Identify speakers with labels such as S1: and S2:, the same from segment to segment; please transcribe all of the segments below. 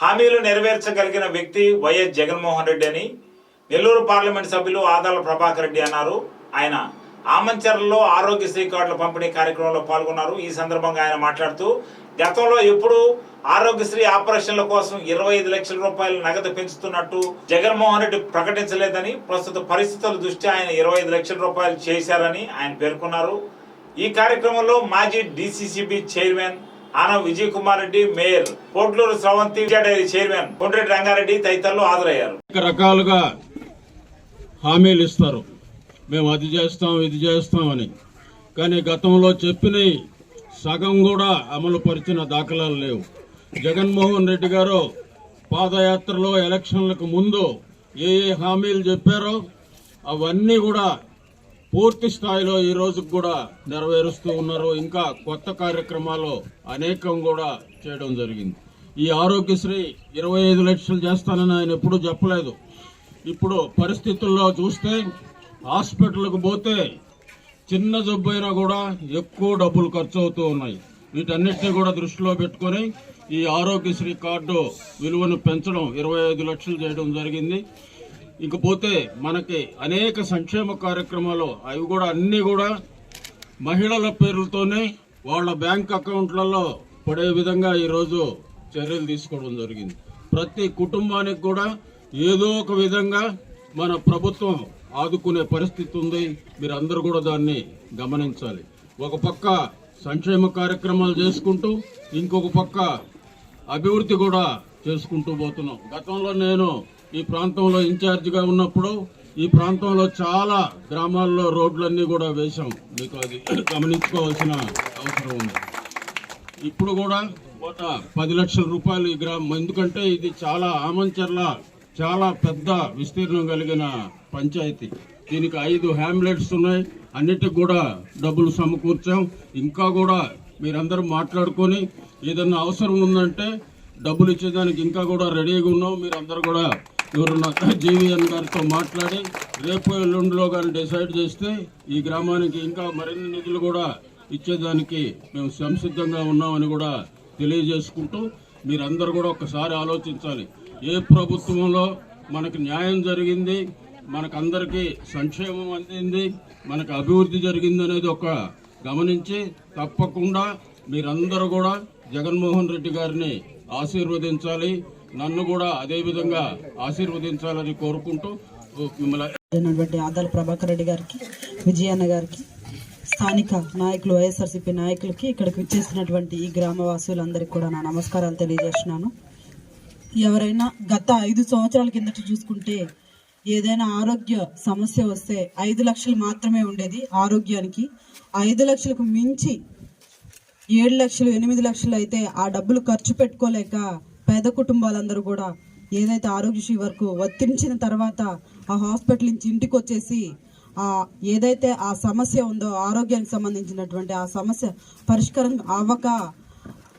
S1: హామీలు నెరవేర్చగలిగిన వ్యక్తి వైఎస్ జగన్మోహన్ రెడ్డి అని నెల్లూరు పార్లమెంట్ సభ్యులు ఆదాల ప్రభాకర్ రెడ్డి అన్నారు. ఆయన ఆమంచర్లలో ఆరోగ్యశ్రీ కార్డుల పంపిణీ కార్యక్రమంలో పాల్గొన్నారు. ఈ సందర్భంగా ఆయన మాట్లాడుతూ గతంలో ఎప్పుడు ఆరోగ్యశ్రీ ఆపరేషన్ల కోసం ఇరవై ఐదు లక్షల రూపాయలు నగదు పెంచుతున్నట్టు జగన్మోహన్ రెడ్డి ప్రకటించలేదని ప్రస్తుత పరిస్థితుల దృష్ట్యా ఆయన ఇరవై ఐదు లక్షల రూపాయలు చేశారని ఆయన పేర్కొన్నారు. ఈ కార్యక్రమంలో మాజీ డిసిసిబి చైర్మన్ ఆన Vijay Kumar Reddy mayor. Potluru Sravanthi dairy chairman. Kondreddy Rangareddy తదితరులు హాజరయ్యారు.
S2: రకాలుగా హామీలు ఇస్తారు. మేము అది చేస్తాం ఇది చేస్తామని కానీ గతంలో చెప్పినవి సగం కూడా అమలు పరిచిన దాఖలాలు లేవు. జగన్మోహన్ రెడ్డి గారు పాదయాత్రలో ఎలక్షన్లకు ముందు ఏ ఏ హామీలు చెప్పారో అవన్నీ కూడా పూర్తి స్థాయిలో ఈ రోజుకు కూడా నెరవేరుస్తూ ఉన్నారు. ఇంకా కొత్త కార్యక్రమాలు అనేకం కూడా చేయడం జరిగింది. ఈ ఆరోగ్యశ్రీ ఇరవై ఐదు లక్షలు చేస్తానని ఆయన ఎప్పుడూ చెప్పలేదు. ఇప్పుడు పరిస్థితుల్లో చూస్తే హాస్పిటల్కి పోతే చిన్న జబ్బు అయినా కూడా ఎక్కువ డబ్బులు ఖర్చు అవుతూ ఉన్నాయి. వీటన్నిటిని కూడా దృష్టిలో పెట్టుకొని ఈ ఆరోగ్యశ్రీ కార్డు విలువను పెంచడం ఇరవై ఐదు లక్షలు చేయడం జరిగింది. ఇకపోతే మనకి అనేక సంక్షేమ కార్యక్రమాలు అవి కూడా అన్ని కూడా మహిళల పేర్లతోనే వాళ్ళ బ్యాంక్ అకౌంట్లలో పడే విధంగా ఈరోజు చర్యలు తీసుకోవడం జరిగింది. ప్రతి కుటుంబానికి కూడా ఏదో ఒక విధంగా మన ప్రభుత్వం ఆదుకునే పరిస్థితి ఉంది. మీరు అందరూ కూడా దాన్ని గమనించాలి. ఒక పక్క సంక్షేమ కార్యక్రమాలు చేసుకుంటూ ఇంకొక పక్క అభివృద్ధి కూడా చేసుకుంటూ పోతున్నాం. గతంలో నేను ఈ ప్రాంతంలో ఇన్ఛార్జిగా ఉన్నప్పుడు ఈ ప్రాంతంలో చాలా గ్రామాల్లో రోడ్లన్నీ కూడా వేశాం. మీకు అది గమనించుకోవాల్సిన అవసరం ఉంది. ఇప్పుడు కూడా ఒక పది లక్షల రూపాయలు ఈ గ్రామం ఎందుకంటే ఇది చాలా ఆమంచర్ల చాలా పెద్ద విస్తీర్ణం కలిగిన పంచాయతీ. దీనికి ఐదు హ్యామ్లెట్స్ ఉన్నాయి. అన్నిటికి కూడా డబ్బులు సమకూర్చాం. ఇంకా కూడా మీరందరూ మాట్లాడుకొని ఏదన్నా అవసరం ఉందంటే డబ్బులు ఇచ్చేదానికి ఇంకా కూడా రెడీగా ఉన్నాం. మీరందరూ కూడా ఎవరన్నా జీవీఎన్ గారితో మాట్లాడి రేపు ఎల్లుండిలో కానీ డిసైడ్ చేస్తే ఈ గ్రామానికి ఇంకా మరిన్ని నిధులు కూడా ఇచ్చేదానికి మేము సంసిద్ధంగా ఉన్నామని కూడా తెలియజేసుకుంటూ మీరందరూ కూడా ఒకసారి ఆలోచించాలి. ఏ ప్రభుత్వంలో మనకు న్యాయం జరిగింది మనకందరికీ సంక్షేమం అందింది మనకు అభివృద్ధి జరిగింది అనేది ఒక గమనించి తప్పకుండా మీరందరూ కూడా జగన్మోహన్ రెడ్డి గారిని ఆశీర్వదించాలి. నన్ను కూడా అదే విధంగా ఆశీర్వదించాలని కోరుకుంటూ మిమ్మల్ని
S3: ఆదాల ప్రభాకర్ రెడ్డి గారికి విజయన్న గారికి స్థానిక నాయకులు వైఎస్ఆర్సీపీ నాయకులకి ఇక్కడికి వచ్చేసినటువంటి ఈ గ్రామవాసులందరికీ కూడా నా నమస్కారాలు తెలియజేస్తున్నాను. ఎవరైనా గత ఐదు సంవత్సరాల కిందట చూసుకుంటే ఏదైనా ఆరోగ్య సమస్య వస్తే ఐదు లక్షలు మాత్రమే ఉండేది ఆరోగ్యానికి. ఐదు లక్షలకు మించి ఏడు లక్షలు ఎనిమిది లక్షలు అయితే ఆ డబ్బులు ఖర్చు పెట్టుకోలేక పేద కుటుంబాలందరూ కూడా ఏదైతే ఆరోగ్యశ్రీ వరకు వర్తించిన తర్వాత ఆ హాస్పిటల్ నుంచి ఇంటికి వచ్చేసి ఆ ఏదైతే ఆ సమస్య ఉందో ఆరోగ్యానికి సంబంధించినటువంటి ఆ సమస్య పరిష్కారం అవ్వక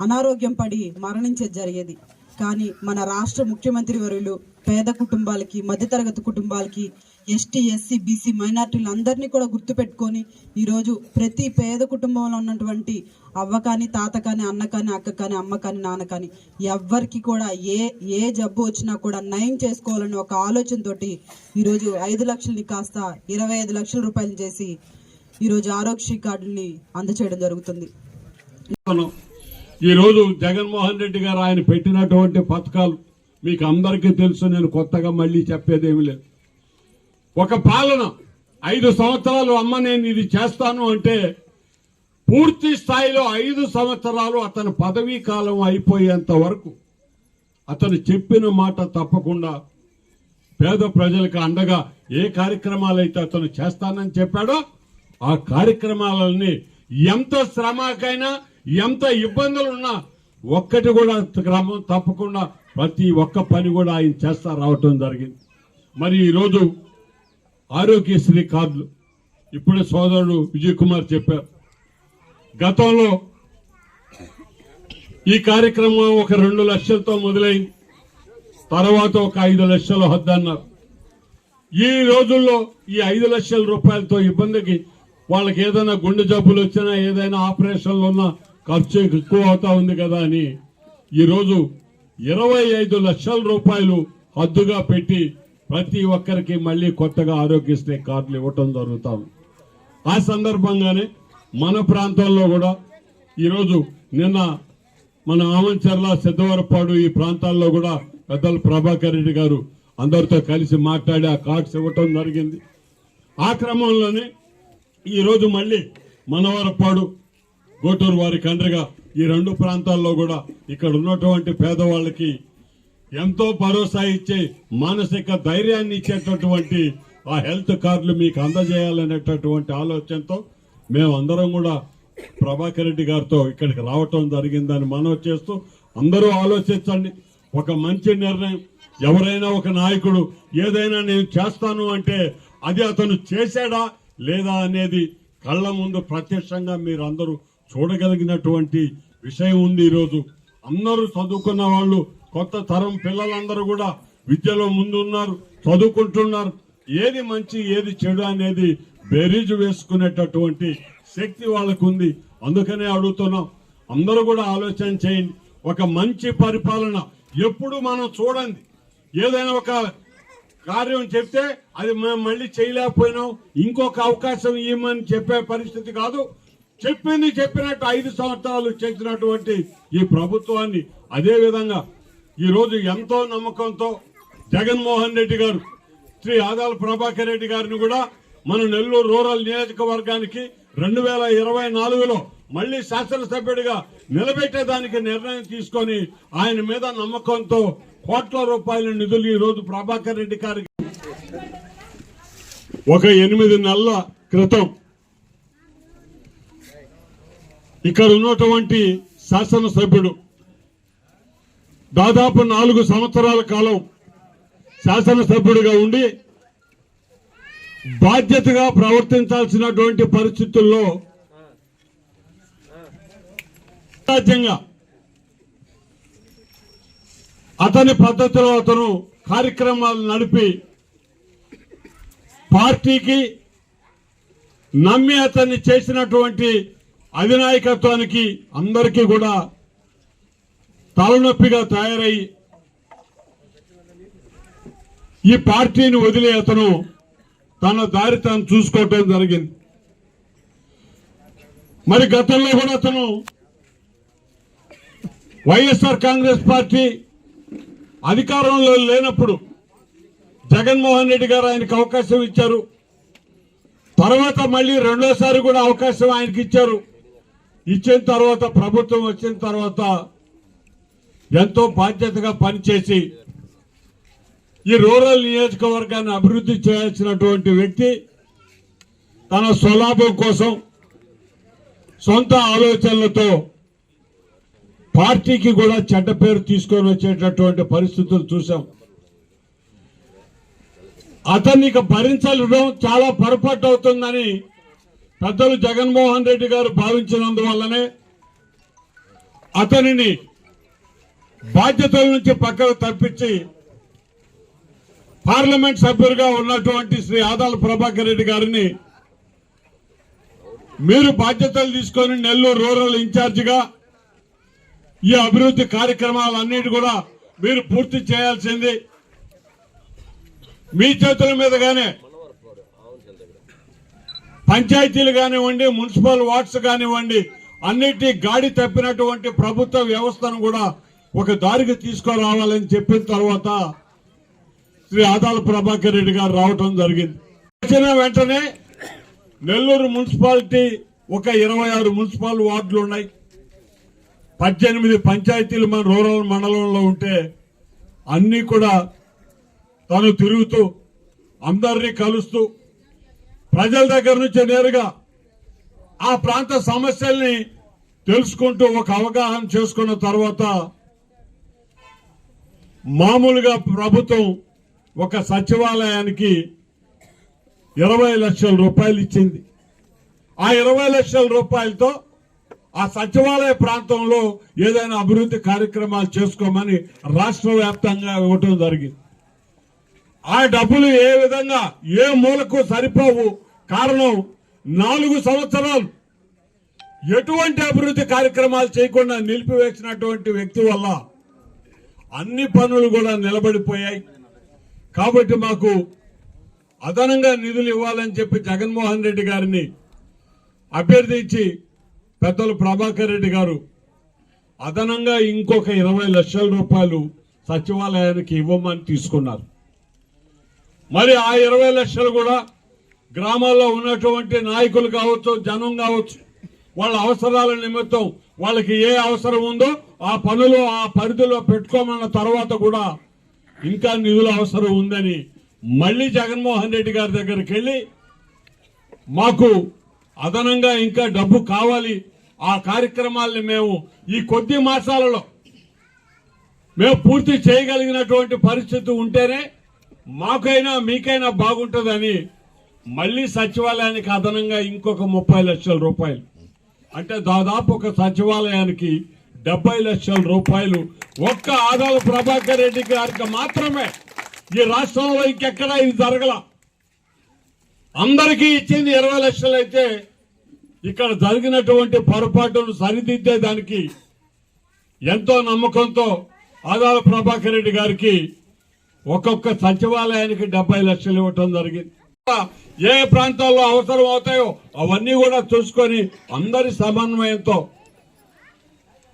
S3: అనారోగ్యం పడి మరణించేది జరిగేది. కానీ మన రాష్ట్ర ముఖ్యమంత్రి వరులు పేద కుటుంబాలకి మధ్యతరగతి కుటుంబాలకి ఎస్టీ ఎస్సీ బీసీ మైనార్టీలు అందరినీ కూడా గుర్తుపెట్టుకొని ఈరోజు ప్రతి పేద కుటుంబంలో ఉన్నటువంటి అవ్వ కానీ తాత కానీ అన్న కానీ అక్క కానీ అమ్మ కానీ నాన్న కానీ ఎవ్వరికి కూడా ఏ ఏ జబ్బు వచ్చినా కూడా నయం చేసుకోవాలని ఒక ఆలోచనతోటి ఈరోజు ఐదు లక్షలని కాస్త ఇరవై ఐదు లక్షల రూపాయలు చేసి ఈరోజు ఆరోగ్యశ్రీ కార్డుని అందచేయడం జరుగుతుంది.
S4: ఈరోజు జగన్మోహన్ రెడ్డి గారు ఆయన పెట్టినటువంటి పథకాలు మీకు అందరికీ తెలుసు నేను కొత్తగా మళ్ళీ చెప్పేదేమి లేదు. ఒక పాలన. ఐదు సంవత్సరాలు అమ్మ నేను ఇది చేస్తాను అంటే పూర్తి స్థాయిలో ఐదు సంవత్సరాలు అతని పదవీ కాలం అయిపోయేంత వరకు అతను చెప్పిన మాట తప్పకుండా పేద ప్రజలకు అండగా ఏ కార్యక్రమాలైతే అతను చేస్తానని చెప్పాడో ఆ కార్యక్రమాలని ఎంత శ్రమకైనా ఎంత ఇబ్బందులున్నా ఒక్కటి కూడా క్రమం తప్పకుండా ప్రతి ఒక్క పని కూడా ఆయన చేస్తా రావటం జరిగింది. మరి ఈరోజు ఆరోగ్యశ్రీ కార్డులు ఇప్పుడే సోదరుడు విజయ్ కుమార్ చెప్పారు. గతంలో ఈ కార్యక్రమం ఒక రెండు లక్షలతో మొదలైంది. తర్వాత ఒక ఐదు లక్షలు వద్దన్నారు ఈ రోజుల్లో ఈ ఐదు లక్షల రూపాయలతో ఇబ్బందికి వాళ్ళకి ఏదైనా గుండె జబ్బులు వచ్చినా ఏదైనా ఆపరేషన్లు ఉన్నా ఖర్చు ఎక్కువ అవుతా ఉంది కదా అని ఈరోజు ఇరవై ఐదు లక్షల రూపాయలు హద్దుగా పెట్టి ప్రతి ఒక్కరికి మళ్ళీ కొత్తగా ఆరోగ్యశ్రీ కార్డులు ఇవ్వటం జరుగుతాం ఆ సందర్భంగానే మన ప్రాంతంలో కూడా ఈరోజు నిన్న మన ఆమంచర్ల సిద్ధవరపాడు ఈ ప్రాంతాల్లో కూడా పెద్దలు ప్రభాకర్ రెడ్డి గారు అందరితో కలిసి మాట్లాడి ఆ కార్డ్స్ ఇవ్వటం జరిగింది. ఆ క్రమంలోనే ఈరోజు మళ్ళీ మనవరపాడు గోటూరు వారి కండ్రిగా ఈ రెండు ప్రాంతాల్లో కూడా ఇక్కడ ఉన్నటువంటి పేదవాళ్ళకి ఎంతో భరోసా ఇచ్చే మానసిక ధైర్యాన్ని ఇచ్చేటటువంటి ఆ హెల్త్ కార్డులు మీకు అందజేయాలనేటటువంటి ఆలోచనతో మేమందరం కూడా ప్రభాకర్ రెడ్డి గారితో ఇక్కడికి రావటం జరిగిందని మనవి చేస్తూ అందరూ ఆలోచించండి. ఒక మంచి నిర్ణయం ఎవరైనా ఒక నాయకుడు ఏదైనా నేను చేస్తాను అంటే అది అతను చేశాడా లేదా అనేది కళ్ళ ముందు ప్రత్యక్షంగా మీరు అందరూ చూడగలిగినటువంటి విషయం ఉంది ఈరోజు. అందరూ చదువుకున్న వాళ్ళు కొత్త తరం పిల్లలందరూ కూడా విద్యలో ముందు ఉన్నారు చదువుకుంటున్నారు. ఏది మంచి ఏది చెడు అనేది బేరీజు వేసుకునేటటువంటి శక్తి వాళ్ళకు ఉంది అందుకనే అడుగుతున్నాం అందరూ కూడా ఆలోచన చేయండి. ఒక మంచి పరిపాలన ఎప్పుడు మనం చూడండి. ఏదైనా ఒక కార్యం చెప్తే అది మేము మళ్ళీ చేయలేకపోయినాం. ఇంకొక అవకాశం ఇవ్వమని చెప్పే పరిస్థితి కాదు. చెప్పింది చెప్పినట్టు ఐదు సంవత్సరాలు చేసినటువంటి ఈ ప్రభుత్వాన్ని అదే ఈరోజు ఎంతో నమ్మకంతో జగన్మోహన్ రెడ్డి గారు శ్రీ ఆదాల ప్రభాకర్ రెడ్డి గారిని కూడా మన నెల్లూరు రూరల్ నియోజకవర్గానికి రెండు వేల ఇరవై నాలుగులో మళ్ళీ శాసనసభ్యుడిగా నిలబెట్టేదానికి నిర్ణయం తీసుకొని ఆయన మీద నమ్మకంతో కోట్ల రూపాయల నిధులు ఈ రోజు ప్రభాకర్ రెడ్డి గారికి. ఒక ఎనిమిది నెలల క్రితం ఇక్కడ ఉన్నటువంటి శాసనసభ్యుడు దాదాపు నాలుగు సంవత్సరాల కాలం శాసనసభ్యుడిగా ఉండి బాధ్యతగా ప్రవర్తించాల్సినటువంటి పరిస్థితుల్లో రాజ్యంగా అతని పద్ధతిలో అతను కార్యక్రమాలు నడిపి పార్టీకి నమ్మి అతన్ని చేసినటువంటి అధినాయకత్వానికి అందరికీ కూడా తలనొప్పిగా తయారై ఈ పార్టీని వదిలే అతను తన దారి తాను చూసుకోవటం జరిగింది. మరి గతంలో కూడా అతను వైఎస్ఆర్ కాంగ్రెస్ పార్టీ అధికారంలో లేనప్పుడు జగన్మోహన్ రెడ్డి గారు ఆయనకు అవకాశం ఇచ్చారు. తర్వాత మళ్ళీ రెండోసారి కూడా అవకాశం ఆయనకి ఇచ్చారు. ఇచ్చిన తర్వాత ప్రభుత్వం వచ్చిన తర్వాత ఎంతో బాధ్యతగా పనిచేసి ఈ రూరల్ నియోజకవర్గాన్ని అభివృద్ధి చేయాల్సినటువంటి వ్యక్తి తన స్వలాభం కోసం సొంత ఆలోచనలతో పార్టీకి కూడా చెడ్డ పేరు తీసుకొని వచ్చేటటువంటి పరిస్థితులు చూసాం అతన్ని ఇక భరించడం చాలా పొరపాటు అవుతుందని పెద్దలు జగన్మోహన్ రెడ్డి గారు భావించినందువల్లనే అతనిని బాధ్యతల నుంచి పక్కకు తప్పించి పార్లమెంట్ సభ్యులుగా ఉన్నటువంటి శ్రీ ఆదాల ప్రభాకర్ రెడ్డి గారిని మీరు బాధ్యతలు తీసుకొని నెల్లూరు రూరల్ ఇన్ఛార్జిగా ఈ అభివృద్ధి కార్యక్రమాలన్నిటి కూడా మీరు పూర్తి చేయాల్సింది మీ చేతుల మీదగానే పంచాయతీలు కానివ్వండి మున్సిపల్ వార్డ్స్ కానివ్వండి అన్నిటి గాడి తప్పినటువంటి ప్రభుత్వ వ్యవస్థను కూడా ఒక దారికి తీసుకురావాలని చెప్పిన తర్వాత శ్రీ ఆదాల ప్రభాకర్ రెడ్డి గారు రావటం జరిగింది. వచ్చిన వెంటనే నెల్లూరు మున్సిపాలిటీ ఒక ఇరవై ఆరు మున్సిపల్ వార్డులు ఉన్నాయి. పద్దెనిమిది పంచాయతీలు మన రూరల్ మండలంలో ఉంటే అన్ని కూడా తను తిరుగుతూ అందరినీ కలుస్తూ ప్రజల దగ్గర నుంచి నేరుగా ఆ ప్రాంత సమస్యల్ని తెలుసుకుంటూ ఒక అవగాహన చేసుకున్న తర్వాత మామూలుగా ప్రభుత్వం ఒక సచివాలయానికి ఇరవై లక్షల రూపాయలు ఇచ్చింది. ఆ ఇరవై లక్షల రూపాయలతో ఆ సచివాలయ ప్రాంతంలో ఏదైనా అభివృద్ధి కార్యక్రమాలు చేసుకోమని రాష్ట్ర వ్యాప్తంగా ఇవ్వటం జరిగింది. ఆ డబ్బులు ఏ విధంగా ఏ మూలకు సరిపోవు కారణం నాలుగు సంవత్సరాలు ఎటువంటి అభివృద్ధి కార్యక్రమాలు చేయకుండా నిలిపివేసినటువంటి వ్యక్తి వల్ల అన్ని పనులు కూడా నిలబడిపోయాయి. కాబట్టి మాకు అదనంగా నిధులు ఇవ్వాలని చెప్పి జగన్మోహన్ రెడ్డి గారిని అభ్యర్థించి పెద్దలు ప్రభాకర్ రెడ్డి గారు అదనంగా ఇంకొక ఇరవై లక్షల రూపాయలు సచివాలయానికి ఇవ్వమని తీసుకున్నారు. మరి ఆ ఇరవై లక్షలు కూడా గ్రామాల్లో ఉన్నటువంటి నాయకులు కావచ్చు జనం కావచ్చు వాళ్ళ అవసరాల నిమిత్తం వాళ్ళకి ఏ అవసరం ఉందో ఆ పనులు ఆ పరిధిలో పెట్టుకోమన్న తర్వాత కూడా ఇంకా నిధుల అవసరం ఉందని మళ్ళీ జగన్మోహన్ రెడ్డి గారి దగ్గరికి వెళ్ళి మాకు అదనంగా ఇంకా డబ్బు కావాలి. ఆ కార్యక్రమాల్ని మేము ఈ కొద్ది మాసాలలో మేము పూర్తి చేయగలిగినటువంటి పరిస్థితి ఉంటేనే మాకైనా మీకైనా బాగుంటుందని మళ్ళీ సచివాలయానికి అదనంగా ఇంకొక ముప్పై లక్షల రూపాయలు అంటే దాదాపు ఒక సచివాలయానికి డెబ్బై లక్షల రూపాయలు ఒక్క ఆదాల ప్రభాకర్ రెడ్డి గారికి మాత్రమే ఈ రాష్ట్రంలో ఇంకెక్కడా ఇది జరగల. అందరికీ ఇచ్చింది ఇరవై లక్షలు అయితే ఇక్కడ జరిగినటువంటి పొరపాటును సరిదిద్దేదానికి ఎంతో నమ్మకంతో ఆదాల ప్రభాకర్ రెడ్డి గారికి ఒక్కొక్క సచివాలయానికి డెబ్బై లక్షలు ఇవ్వటం జరిగింది. ఏ ప్రాంతాల్లో అవసరం అవుతాయో అవన్నీ కూడా చూసుకొని అందరి సమన్వయంతో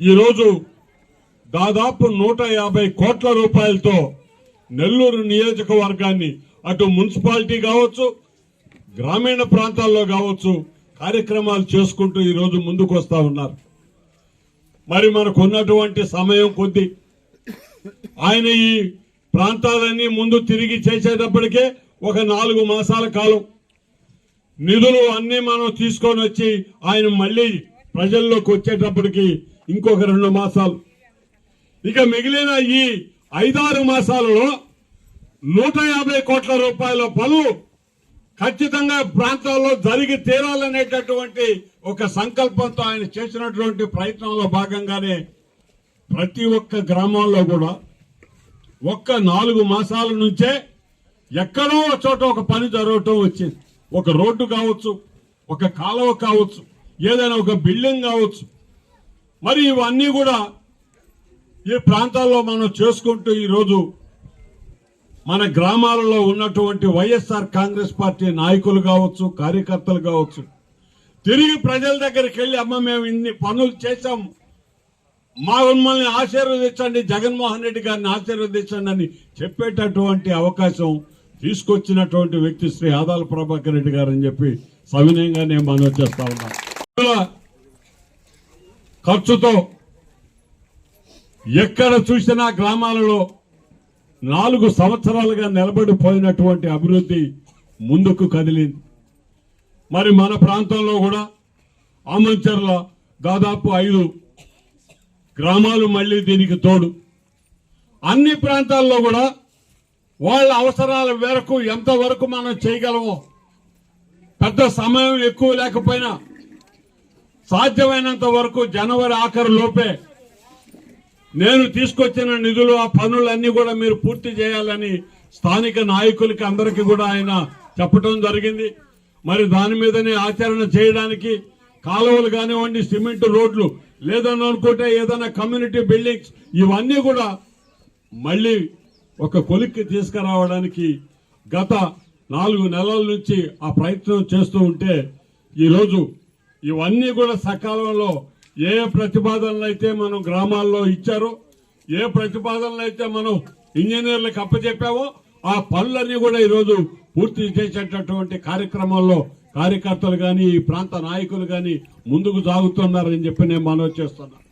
S4: ఈరోజు దాదాపు నూట యాభై కోట్ల రూపాయలతో నెల్లూరు నియోజకవర్గాన్ని అటు మున్సిపాలిటీ కావచ్చు గ్రామీణ ప్రాంతాల్లో కావచ్చు కార్యక్రమాలు చేసుకుంటూ ఈరోజు ముందుకు వస్తా ఉన్నారు. మరి మనకు ఉన్నటువంటి సమయం కొద్ది ఆయన ఈ ప్రాంతాలన్నీ ముందు తిరిగి చేసేటప్పటికే ఒక నాలుగు మాసాల కాలం నిధులు అన్ని మనం తీసుకొని వచ్చి ఆయన మళ్ళీ ప్రజల్లోకి వచ్చేటప్పటికి ఇంకొక రెండు మాసాలు. ఇక మిగిలిన ఈ ఐదారు మాసాలలో నూట యాభై కోట్ల రూపాయల పనులు ఖచ్చితంగా ప్రాంతాల్లో జరిగి తీరాలనేటటువంటి ఒక సంకల్పంతో ఆయన చేసినటువంటి ప్రయత్నంలో భాగంగానే ప్రతి ఒక్క గ్రామాల్లో కూడా ఒక్క నాలుగు మాసాల నుంచే ఎక్కడో ఒక చోట ఒక పని జరగటం వచ్చింది. ఒక రోడ్డు కావచ్చు ఒక కాలువ కావచ్చు ఏదైనా ఒక బిల్డింగ్ కావచ్చు. మరి ఇవన్నీ కూడా ఈ ప్రాంతాల్లో మనం చేసుకుంటూ ఈరోజు మన గ్రామాలలో ఉన్నటువంటి వైఎస్ఆర్ కాంగ్రెస్ పార్టీ నాయకులు కావచ్చు కార్యకర్తలు కావచ్చు తిరిగి ప్రజల దగ్గరికి వెళ్ళి అమ్మ మేము ఇన్ని పనులు చేశాం. మా మమ్మల్ని ఆశీర్వదించండి జగన్మోహన్ రెడ్డి గారిని ఆశీర్వదించండి అని చెప్పేటటువంటి అవకాశం తీసుకొచ్చినటువంటి వ్యక్తి శ్రీ ఆదాల ప్రభాకర్ రెడ్డి గారు అని చెప్పి సవినయంగా నేను మనవి చేస్తా ఉన్నాను ఖర్చుతో ఎక్కడ చూసినా గ్రామాలలో నాలుగు సంవత్సరాలుగా నిలబడిపోయినటువంటి అభివృద్ధి ముందుకు కదిలింది. మరి మన ప్రాంతంలో కూడా ఆమంచర్ల దాదాపు ఐదు గ్రామాలు మళ్ళీ దీనికి తోడు. అన్ని ప్రాంతాల్లో కూడా వాళ్ళ అవసరాల మేరకు ఎంతవరకు మనం చేయగలమో పెద్ద సమయం ఎక్కువ లేకపోయినా సాధ్యమైనంత వరకు జనవరి ఆఖరు లోపే నేను తీసుకొచ్చిన నిధులు ఆ పనులన్నీ కూడా మీరు పూర్తి చేయాలని స్థానిక నాయకులకి అందరికీ కూడా ఆయన చెప్పడం జరిగింది. మరి దాని మీదనే ఆచరణ చేయడానికి కాలువలు కానివ్వండి సిమెంట్ రోడ్లు లేదని అనుకుంటే ఏదైనా కమ్యూనిటీ బిల్డింగ్స్ ఇవన్నీ కూడా మళ్ళీ ఒక కొలిక్కి తీసుకురావడానికి గత నాలుగు నెలల నుంచి ఆ ప్రయత్నం చేస్తూ ఉంటే ఈరోజు ఇవన్నీ కూడా సకాలంలో ఏ ప్రతిపాదనలు అయితే మనం గ్రామాల్లో ఇచ్చారో ఏ ప్రతిపాదనలు అయితే మనం ఇంజనీర్లకు అప్పచెప్పామో ఆ పనులన్నీ కూడా ఈరోజు పూర్తి చేసేటటువంటి కార్యక్రమాల్లో కార్యకర్తలు కానీ ఈ ప్రాంత నాయకులు కానీ ముందుకు సాగుతున్నారని చెప్పి నేను మనవి చేస్తున్నాను.